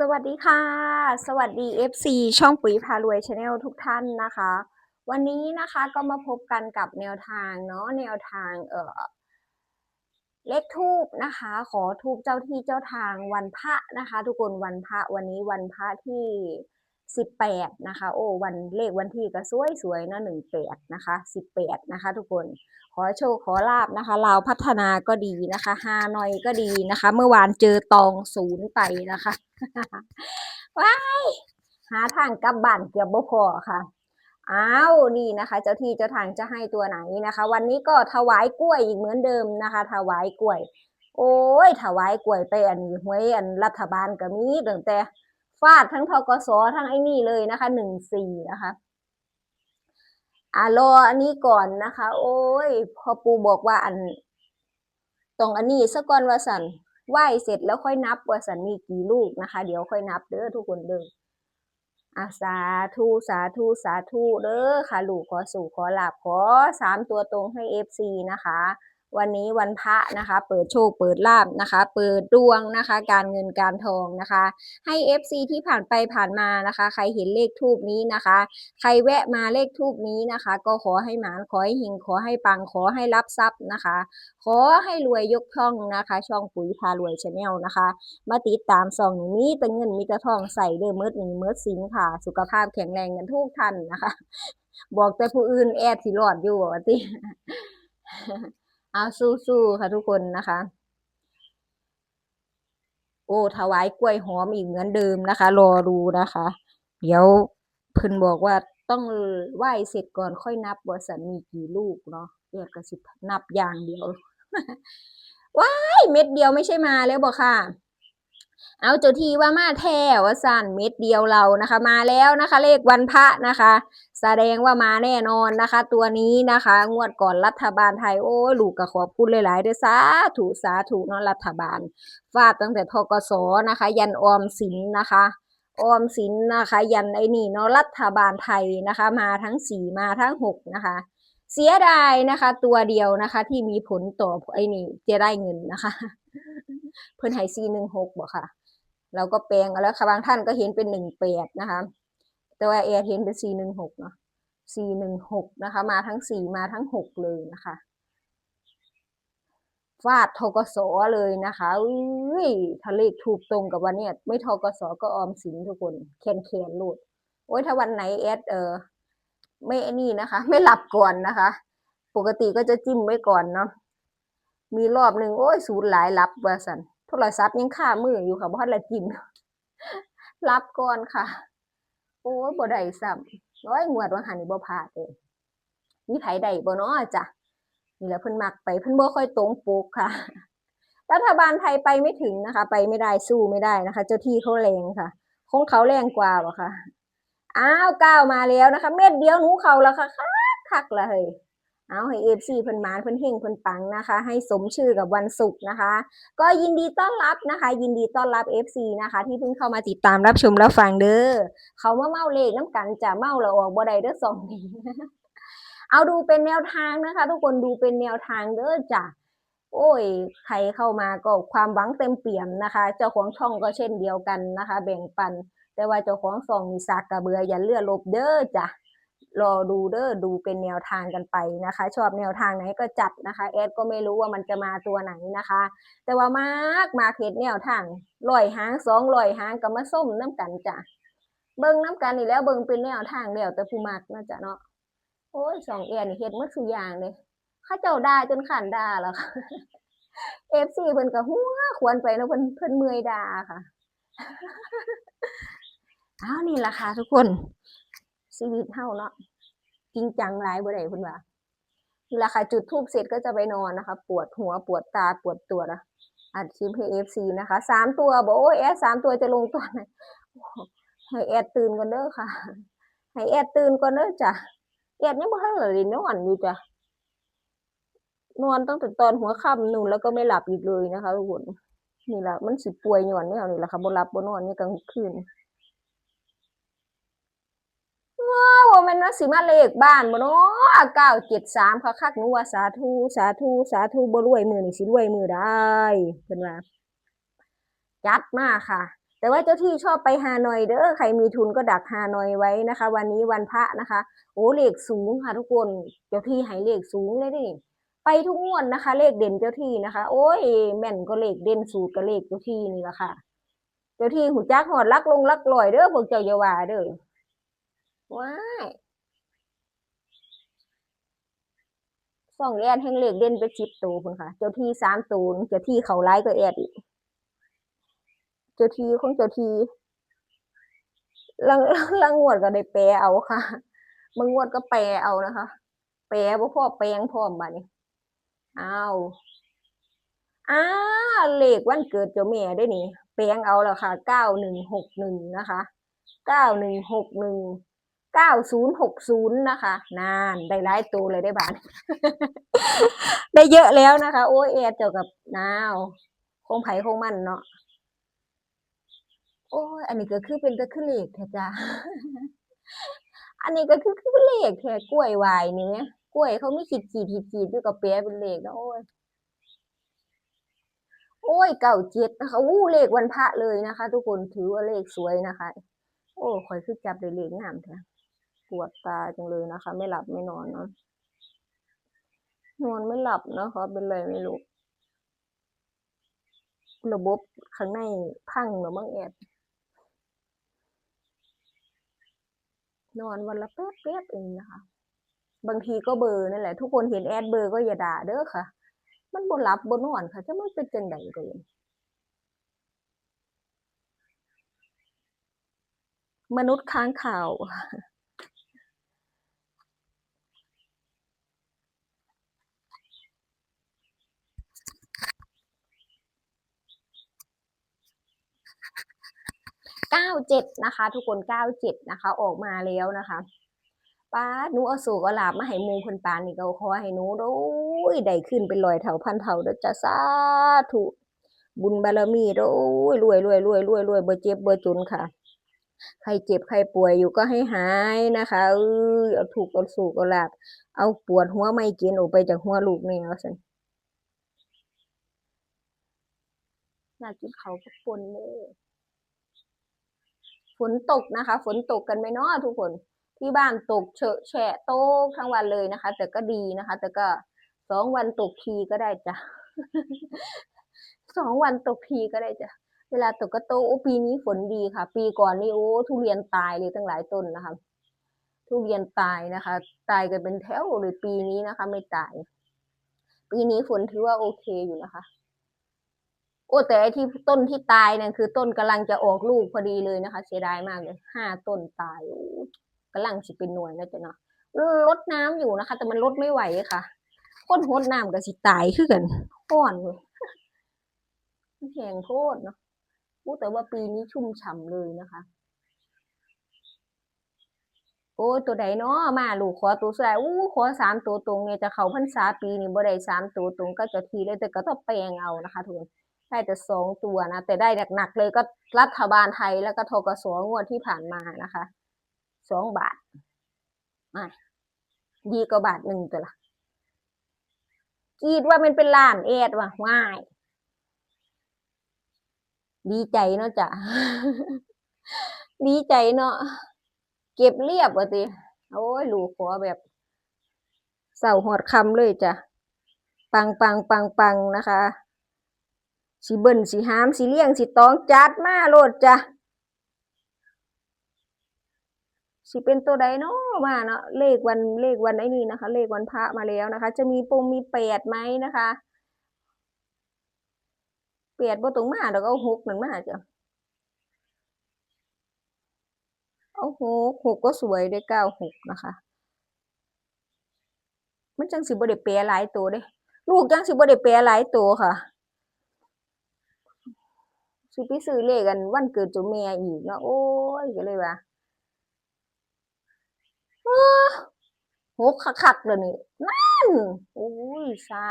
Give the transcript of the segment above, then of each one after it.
สวัสดีค่ะ สวัสดี FC ช่องปุ๋ยพารวยชาแนลทุกท่านนะคะ วันนี้นะคะก็มาพบกันกับแนวทางเนาะแนวทางเออเลขทูบนะคะ ขอทูบเจ้าที่เจ้าทางวันพระนะคะ ทุกคนวันพระวันนี้วันพระที่ สิบแปดนะคะ โอ้วันเลขวันที่ก็สวยสวยๆนะหนึ่งแปดนะคะสิบแปดนะคะ ทุกคนขอโชคขอลาบนะคะลาวพัฒนาก็ดีนะคะฮานอยก็ดีนะคะ เมื่อวานเจอตองศูนย์ไปนะคะว้ายหาทางกลับบ้านเกือบบ่พอค่ะอ้าวนี่นะคะ เจ้าที่เจ้าทางจะให้ตัวไหนนะคะ วันนี้ก็ถวายกล้วยอีกเหมือนเดิมนะคะ ถวายกล้วย โอ้ยถวายกล้วยไปอันนี้หวยอันรัฐบาลก็มีตั้งแต่ ฟาดทั้งทกสทั้งไอ้นี่เลยนะคะหนึ่งสี่นะคะอ่ารออันนี้ก่อนนะคะ โอ้ยพอปูบอกว่าอันตรงอันนี้ซะก่อนว่าสันไหวเสร็จแล้วค่อยนับว่าสันมีกี่ลูกนะคะ เดี๋ยวค่อยนับเด้อทุกคนเด้ออะสาธุสาธุสาธุเด้อค่ะลูกขอสู่ขอหลับขอสามตัวตรงให้เอฟซีนะคะ วันนี้วันพระนะคะ เปิดโชค เปิดลาบนะคะ เปิดดวงนะคะ การเงินการทองนะคะ ให้ FC ที่ผ่านไปผ่านมานะคะ ใครเห็นเลขทูบนี้นะคะ ใครแวะมาเลขทูบนี้นะคะ ก็ขอให้หมานขอให้หิงขอให้ปังขอให้รับทรัพย์นะคะ ขอให้รวยยกช่องนะคะ ช่องปุ๋ยพารวยชาแนลนะคะ มาติดตามซองนี้มีแต่เงินมีแต่ทองใส่เด้อเมิดนี้เมิดสินค่ะ สุขภาพแข็งแรงกันทุกท่านนะคะ บอกแต่ผู้อื่นแอดสิรอดอยู่ว่าติ เอาสู้ๆค่ะทุกคนนะคะ โอ้ถวายกล้วยหอมอีกเหมือนเดิมนะคะ รอดูนะคะ เดี๋ยวเพิ่นบอกว่าต้องไหว้เสร็จก่อนค่อยนับว่าสันมีกี่ลูกเนาะแยกกระสิบนับอย่างเดียวว้ายเม็ดเดียวไม่ใช่มาแล้วบอกค่ะ เอาเจ้าทีว่ามาแท้ว่าสันเม็ดเดียวเรานะคะ มาแล้วนะคะ เลขวันพระนะคะ แสดงว่ามาแน่นอนนะคะ ตัวนี้นะคะ งวดก่อนรัฐบาลไทยโอ้ยลูกก็ขอบคุณหลายๆเด้อสาธุสาธุเนาะรัฐบาลฟาดตั้งแต่ทกสนะคะ ยันออมสินนะคะออมสินนะคะ ยันไอ้นี่เนาะรัฐบาลไทยนะคะ มาทั้งสี่มาทั้งหกนะคะ เสียดายนะคะ ตัวเดียวนะคะ ที่มีผลต่อไอ้นี่จะได้เงินนะคะ เพิ่นให้ซีหนึ่งหกบอกค่ะ เราก็แปลงแล้วค่ะบางท่านก็เห็นเป็นหนึ่งแปดนะคะ แต่ว่าแอร์เห็นเป็นซีหนึ่งหกเนาะซีหนึ่งหกนะคะ มาทั้งสี่มาทั้งหกเลยนะคะฟาดทกสเลยนะคะอุ้ยถ้าเลขถูกตรงกับวันเนี้ยไม่ทกสก็ออมสินทุกคนแคนแคนๆโลดโอ้ยถ้าวันไหนแอดเออไม่นี่นะคะ ไม่หลับก่อนนะคะ ปกติก็จะจิ้มไว้ก่อนเนาะมีรอบหนึ่งโอ้ยสูญหลายรับว่าสันโทรศัพท์ยังค่ามืออยู่ค่ะเพราะละจิ้มรับก่อนค่ะ โอ้ยบ่ได้ซ้ำร้อยงวดวังหันนี่บ่พลาดเลยมีไผได้บ่เนาะจ้ะนี่แหละเพิ่นมักไปเพิ่นบ่ค่อยตรงปกค่ะ รัฐบาลไทยไปไม่ถึงนะคะ ไปไม่ได้สู้ไม่ได้นะคะ เจ้าที่เขาแรงค่ะ คงเขาแรงกว่าบ่ค่ะอ้าวก้าวมาแล้วนะคะ เม็ดเดียวหนูเขาแล้วค่ะคักคักเลย เอาให้เอฟซีเพิ่นหมานเพิ่นเฮงเพิ่นปังนะคะ ให้สมชื่อกับวันศุกร์นะคะ ก็ยินดีต้อนรับนะคะ ยินดีต้อนรับ FC นะคะ ที่เพิ่งเข้ามาติดตามรับชมรับฟังเด้อเขามาเมาเลขน้ำกันจะเมาล้วออกบ่ได้เด้อสองนี้เอาดูเป็นแนวทางนะคะ ทุกคนดูเป็นแนวทางเด้อจ้ะโอ้ย ใครเข้ามาก็ความหวังเต็มเปี่ยมนะคะ เจ้าของช่องก็เช่นเดียวกันนะคะ แบ่งปัน แต่ว่าเจ้าของซองมีสากกระเบืออย่าเลื่อลบเด้อจ้ะ รอดูเด้อดูเป็นแนวทางกันไปนะคะ ชอบแนวทางไหนก็จัดนะคะแอดก็ไม่รู้ว่ามันจะมาตัวไหนนะคะ แต่ว่ามากมาเขตแนวทางลอยหางสองลอยหางก็มาส้มน้ำกันจ้ะเบิ่งน้ำกันนี่แล้วเบิ่งเป็นแนวทางแล้วแต่ผู้มักเนาะจ้ะเนาะโอ้ยสองเอียนเฮ็ดหมดทุกอย่างเลยข้าเจ้าด่าจนขันด่าแล้วค่ะเอฟซีเพิ่นก็หัวควรไปเนาะเพิ่นเพิ่นเมื่อยด่าค่ะอ้าวนี่ล่ะค่ะทุกคน ชีวิตเฮาเนาะจริงจังหลายบ่ได้เพิ่นว่านี่ล่ะค่ะจุดทูบเสร็จก็จะไปนอนนะคะ ปวดหัวปวดตาปวดตัวนะอัดคลิปให้ FC นะคะสามตัวบอกโอ้ยแอดสามตัวจะลงตัวไหนให้แอดตื่นก่อนเด้อค่ะให้แอดตื่นก่อนเด้อจ้ะแอดยังบ่ทันได้นอนอยู่จ้ะนอนตั้งแต่ตอนหัวค่ำนู่นแล้วก็ไม่หลับอีกเลยนะคะทุกคนนี่แหละมันสิป่วยย้อนแนวนี่แหละค่ะบ่หลับบ่นอนนี่กลางคืน ว่าม่นว่าสิมาเลขบ้านบ่เนาะ973คักหนูว่าสาธุสาธุสาธุบ่รวยมือนี้สิรวยมือใดเพิ่นว่าจัดมากค่ะ แต่ว่าเจ้าที่ชอบไปฮานอยเด้อใครมีทุนก็ดักฮานอยไว้นะคะ วันนี้วันพระนะคะ โอ้เลขสูงค่ะทุกคนเจ้าที่ให้เลขสูงเลยดิไปทุกงวดนะคะ เลขเด่นเจ้าที่นะคะ โอ้ยแม่นก็เลขเด่นสูตรก็เลขเจ้าที่นี่แหละค่ะ เจ้าที่หูจักหอดลักลงลักลอยเด้อพวกเจ้าอย่าว่าเด้อ ว้ายสองแอดแห่งเลขเด่นไปสิบตัวคุณค่ะ เจ้าที่สามตัวเจ้าที่เขาไล่ก็แอดอีก เจ้าทีของเจ้าทีลังลังงวดก็ได้แปลเอาค่ะบางงวดก็แปลเอานะคะ แปลบ่พ่อแปลงพร้อมบัดนี้อ้าวอ้าเลขวันเกิดเจ้าแม่ได้นี่ แปลงเอาแล้วค่ะเก้าหนึ่งหกหนึ่งนะคะเก้าหนึ่งหกหนึ่ง ก้าศูนย์หกศูนย์นะคะนานได้หลายตัวเลยได้บาน ได้เยอะแล้วนะคะ โอ้ยแอดเจ้ากับนาวคงไผ่คงมันเนาะโอ้ยอันนี้ก็คือเป็นตะคือเหลขแท้จ้าอันนี้ก็คือคือเป็นเลขแท้กล้วยวายนี่แหมกล้วยเขาไมีขีดขีดขีดขีดอยู่กับแปะเป็นเหลขนะโอ้ยโอ้ยเก่าเจ็ดนะคะอู้เลขวันพระเลยนะคะ ทุกคนถือว่าเลขสวยนะคะ โอ้ข่อยคือจับได้เลขงามแท้ ปวดตาจังเลยนะคะ ไม่หลับไม่นอนเนาะนอนไม่หลับนะคะเป็นไรไม่รู้ระบบข้างในพังหรือมั้งแอดนอนวันละแป๊บแป๊บเองนะคะ บางทีก็เบอร์นั่นแหละ ทุกคนเห็นแอดเบอร์ก็อย่าด่าเด้อค่ะ มันบ่หลับบ่นอนค่ะจะมันเป็นจังไดเด้มนุษย์ค้างคาว เก้าเจ็ดนะคะ ทุกคนเก้าเจ็ดนะคะ ออกมาแล้วนะคะป้าดหนูเอาสูกเอาลาบมาให้มูคนปานนี่ก็ขอให้หนูโอ้ยได้ขึ้นเป็นร้อยเท่าพันเท่าเด้อจ้าสาธุบุญบารมีด้อโอ้ยรวยรวยรวยรวยรวยบ่เจ็บเบ่จนค่ะ ใครเจ็บใครป่วยอยู่ก็ให้หายนะคะเออเอาถูกเอาสูกเอาลาบเอาปวดหัวไม่กินออกไปจากหัวลูกนี่เอาซั่นอยากกินเขากับปนเลย ฝนตกนะคะ ฝนตกกันไหมเนาะทุกคนที่บ้านตกเฉอะแฉะโต๊กทั้งวันเลยนะคะ แต่ก็ดีนะคะ แต่ก็สองวันตกทีก็ได้จ้ะสองวันตกทีก็ได้จ้ะเวลาตกก็โตโอ้ปีนี้ฝนดีค่ะ ปีก่อนนี่โอ้ทุเรียนตายเลยตั้งหลายต้นนะคะ ทุเรียนตายนะคะ ตายกันเป็นแถวเลยปีนี้นะคะ ไม่ตาย ปีนี้ฝนถือว่าโอเคอยู่นะคะ โอ้แต่ไอ้ที่ต้นที่ตายเนั่นคือต้นกำลังจะออกลูกพอดีเลยนะคะ เสียดายมากเลยห้าต้นตายโอ้กำลังสิเป็นหน่วยแล้วจ้ะเนาะลดน้ำอยู่นะคะ แต่มันลดไม่ไหวค่ะก้นหดน้ำกับสิตายคือกันห้อนเลยแห้งโคตรเนาะอู้แต่ว่าปีนี้ชุ่มฉ่ำเลยนะคะ โอ้ตัวใดเนาะมาลูกขอตัวสายอู้ขอสามตัวตรงเนี่ยจะเข้าพรรษาปีนี้บ่ได้สามตัวตรงก็จะทีเลยแต่ก็ต้องแปลงเอานะคะทุกคน ได้แต่สองตัวนะ แต่ได้หนักๆเลยก็รัฐบาลไทยแล้วก็ทกสงวดที่ผ่านมานะคะสองบาทมาดีกว่าบาทหนึ่งตัวละกีดว่ามันเป็นล้านเอ็ดว่ะง่าย ดีใจเนาะจ้ะดีใจเนาะเก็บเรียบว่ะติโอ้ยลูกขอแบบเสาหอดคำเลยจ้ะ ปังปังปังปังนะคะ สีเบิ่นสีหามสีเลี่ยงสีตองจัดมาโลดจ้ะสิเป็นตัวใดเนาะมาเนาะเลขวันเลขวันไอ้นี่นะคะ เลขวันพระมาแล้วนะคะ จะมีปงมีแปดไหมนะคะแปดบ่ตรงมาดอกเอาหกหนึ่งมาจ้ะเอาหกหกก็สวยได้เก้าหกนะคะ มันจังสิบ่ได้แปลหลายตัวเด้ ลูกจังสิบ่ได้แปลหลายตัวค่ะ สิไปซื้อเลขกันวันเกิดเจ้าแม่อีกเนาะโอ้ยก็เลยว่าหกคักๆเลยนี่นั่นโอ้ยสา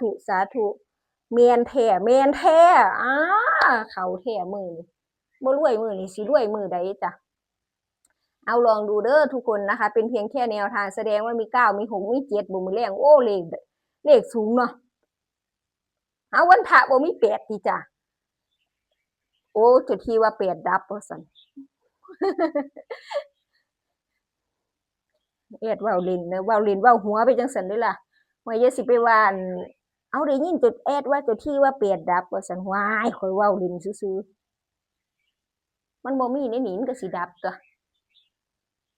ธุสาธุเมียนแท้เมียนแท้อ้าเขาแท้มือนี่บ่รวยมือนี่สิรวยมือใดจ้ะเอาลองดูเด้อทุกคนนะคะ เป็นเพียงแค่แนวทางแสดงว่ามีเก้ามีหกมีเจ็ดบ่มือแรงโอ้เลขเลขสูงเนาะเอาวันพระบ่มีแปดติจ้ะ โอ้จุดที่ว่าเปลี่ยนดับว่าสันเอ็ดว้าลินเนอะว้าลินว้าหัวไปจังสันด้วยล่ะว่าอย่าสิไปวานเอาได้ยินจุดแอดว่าจุดที่ว่าเปลี่ยนดับว่าสันวายข่อยว้าลินซื่อๆมันบ่มีในนี้มันก็สิดับตัว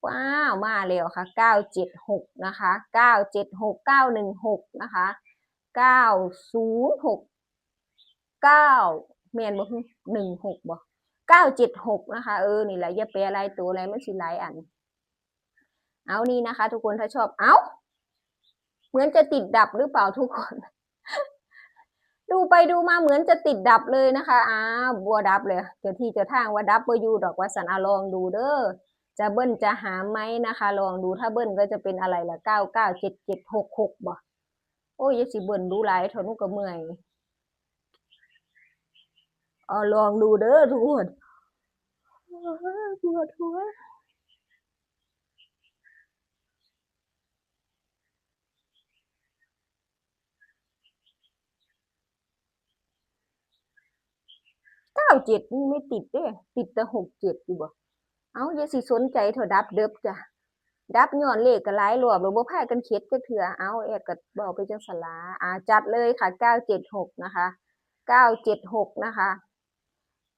ว้าวมาแล้วค่ะ976นะคะ976 916นะคะ906 9 แมนบ่ฮึ16บ่976นะคะ เออ นี่แหละอย่าแปลหลายตัวอะไรมันสิหลายอัน เอานี่นะคะ ทุกคนถ้าชอบ เอาเหมือนจะติดดับหรือเปล่าทุกคน ดูไปดูมาเหมือนจะติดดับเลยนะคะอ้าวบัวดับเลยเจ้าที่เจ้าทางว่าดับบ่อยูดอกว่าสันอาลองดูเด้อจะเบิ้ลจะหาไหมนะคะ ลองดูถ้าเบิ้ลก็จะเป็นอะไรละเก้าเก้าเจ็ดเจ็ดหกหกบ่โอ้ยอยาสิเบิ้ลดูหลายเถอะนุก็เมื่อย เอาลองดูเด้อทุกคนปวดหัวเก้าเจ็ดนี่ไม่ติดเด้ติดแต่หกเจ็ดอยู่บ่เอาอย่าสิสนใจเถอะดับเดิบจ้ะดับย้อนเลขก็หลายรอบแล้วบ่พากันเข็ดจักเทื่อเอาแอดก็เว้าไปจังซั่นล่ะอ่าจัดเลยค่ะ976นะคะ976นะคะ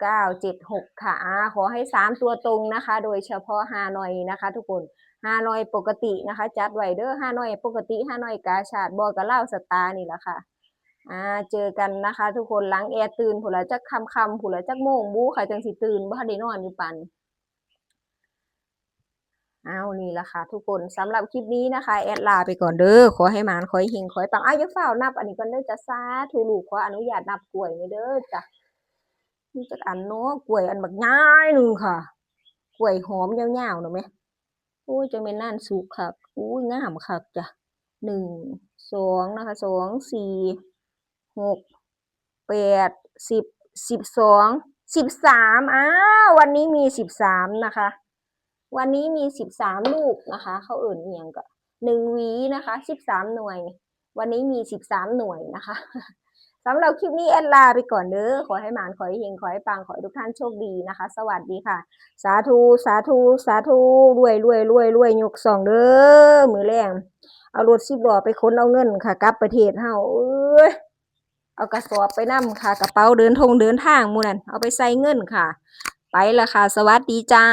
976ค่ะอ่าขอให้3ตัวตรงนะคะ โดยเฉพาะฮานอยนะคะ ทุกคนฮานอยปกตินะคะ จัดไว้เด้อฮานอยปกติฮานอยกาชาดบ่ก็ลาสตาร์นี่แหละค่ะอ่าเจอกันนะคะ ทุกคนหลังแอร์ตื่นพุ่นละจักค่ำๆพุ่นละจักโมงบูค่ะจังสิตื่นบ่ทันได้นอนอยู่ปานนี้เอานี่ละค่ะ ทุกคนสำหรับคลิปนี้นะคะ แอดลาไปก่อนเด้อขอให้หมานขอให้เฮงขอให้ปังอ้าวอย่าฝ้าวนับ อันนี้ก่อนเด้อจะสาธุลูกขออนุญาตนับกล้วยนี่เด้อจ้ะ นี่จักอันเนาะกล้วยอันบักง่ายหนึ่งค่ะกล้วยหอมยาวๆเนาะแม่โอ้ยจังแม่นน่านสุกคักอุ้ยงามคักจ้ะหนึ่งสองนะคะสองสี่หกแปดสิบสิบสองสิบสามอ้าววันนี้มีสิบสามนะคะ วันนี้มีสิบสามลูกนะคะ เขาเอิ่นเอียงก็หนึ่งวีนะคะสิบสามหน่วย วันนี้มีสิบสามหน่วยนะคะ สำหรับคลิปนี้แอดลาไปก่อนเด้อขอให้หมานขอให้เฮงขอให้ปังขอให้ทุกท่านโชคดีนะคะ สวัสดีค่ะ สาธุสาธุสาธุรวยรวยรวยรวยยกสองเด้อมือแรงเอารถสิบล้อไปค้นเอาเงินค่ะ กลับประเทศเฮาเอ้ยเอากระสอบไปนํค่ะ กระเป๋าเดินทงเดินทางมูนันเอาไปใส่เงินค่ะ ไปละค่ะ สวัสดีจ้า